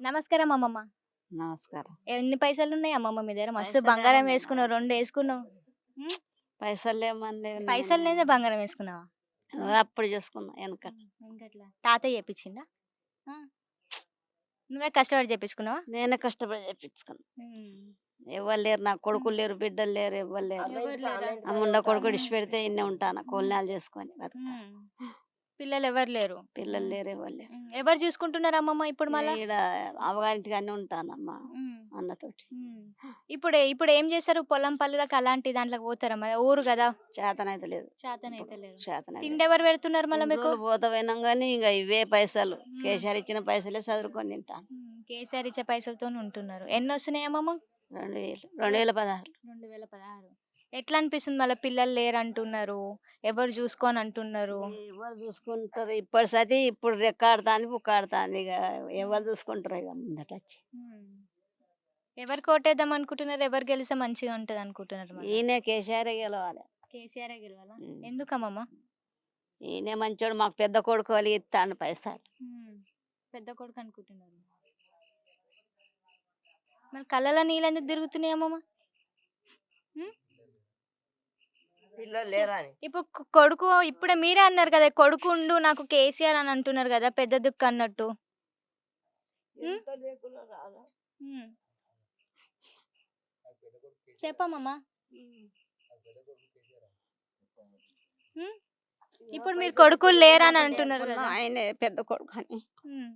నమస్కారం అమ్మమ్మ. నమస్కారం. ఎన్ని పైసలు ఉన్నాయి అమ్మమ్మ మీ దగ్గర? మస్తు బంగారం. వేసుకున్నావు రెండు వేసుకున్నావు. పైసలు లేమని పైసలు లేదా బంగారం వేసుకున్నావా? అప్పుడు చేసుకున్నా వెనక తాతయ్య చెప్పించిందా. నువ్వే కష్టపడి చెప్పించుకున్నావా? నేనే కష్టపడి చెప్పించుకున్నా. ఎవరు లేరు నా కొడుకులు లేరు బిడ్డలు లేరు ఎవరు లేరు? అమ్ముండ కొడుకు ఇడిచి పెడితే ఇన్నే ఉంటాను కోలినాలు చేసుకొని. పిల్లలు ఎవరు లేరు. పిల్లలు లేరు ఎవరు లేరు. ఎవరు చూసుకుంటున్నారు అమ్మమ్మ ఇప్పుడు మళ్ళా? అవగారింటికి అన్నీ ఉంటానమ్మా. అన్నతోటి. ఇప్పుడు ఇప్పుడు ఏం చేస్తారు? పొలం పళ్ళులకు అలాంటి దాంట్లోకి పోతారా మరి? ఊరు కదా. చేతనైతే లేదు. శాతనైతే లేదు. చేతనైతే తిండి ఎవరు పెడుతున్నారు మళ్ళీ మీకు? పోతా పోయినాం కానీ ఇంకా ఇవే పైసలు. కేసీఆర్ ఇచ్చిన పైసలే చదువుకొని తింటాను. కేసీఆర్ ఇచ్చే పైసలతో ఉంటున్నారు. ఎన్ని వస్తున్నాయి అమ్మమ్మ రెండు వేలు. రెండు వేల పదహారు. ఎట్లా అనిపిస్తుంది మళ్ళీ పిల్లలు లేరు అంటున్నారు ఎవరు చూసుకొని అంటున్నారు ఎవరు చూసుకుంటారు? ఇప్పటి సతి ఇప్పుడు రెక్కాడుతాంది పుక్కాడుతాంది ఇక ఎవరు చూసుకుంటారు ఇక ముందట వచ్చి. ఎవరు కోటేద్దాం అనుకుంటున్నారు? ఎవరు గెలిస్తే మంచిగా ఉంటది అనుకుంటున్నారు? ఈయన కేసీఆర్ గెలవాలి. కేసీఆర్ గెలవాలా? ఉమ్. ఎందుకమ్మమ్మ? ఈయన మంచోడు మాకు పెద్ద కొడుకు వాళ్ళు ఇస్తాను పైసలు. పెద్ద కొడుకు అనుకుంటున్నారు. మరి కళ్ళలో నీళ్ళు ఎందుకు తిరుగుతున్నాయి లేరని. ఇప్పుడు కొడుకు ఇప్పుడే మీరే అన్నారు కదా కొడుకు ఉండు నాకు కేసీఆర్ అని అంటున్నారు కదా పెద్ద దుక్కు అన్నట్టు. ఉమ్. ఇప్పుడు మీరు కొడుకులు లేరని అంటున్నారు కదా. ఆయనే పెద్ద కొడుకు అని. ఉమ్.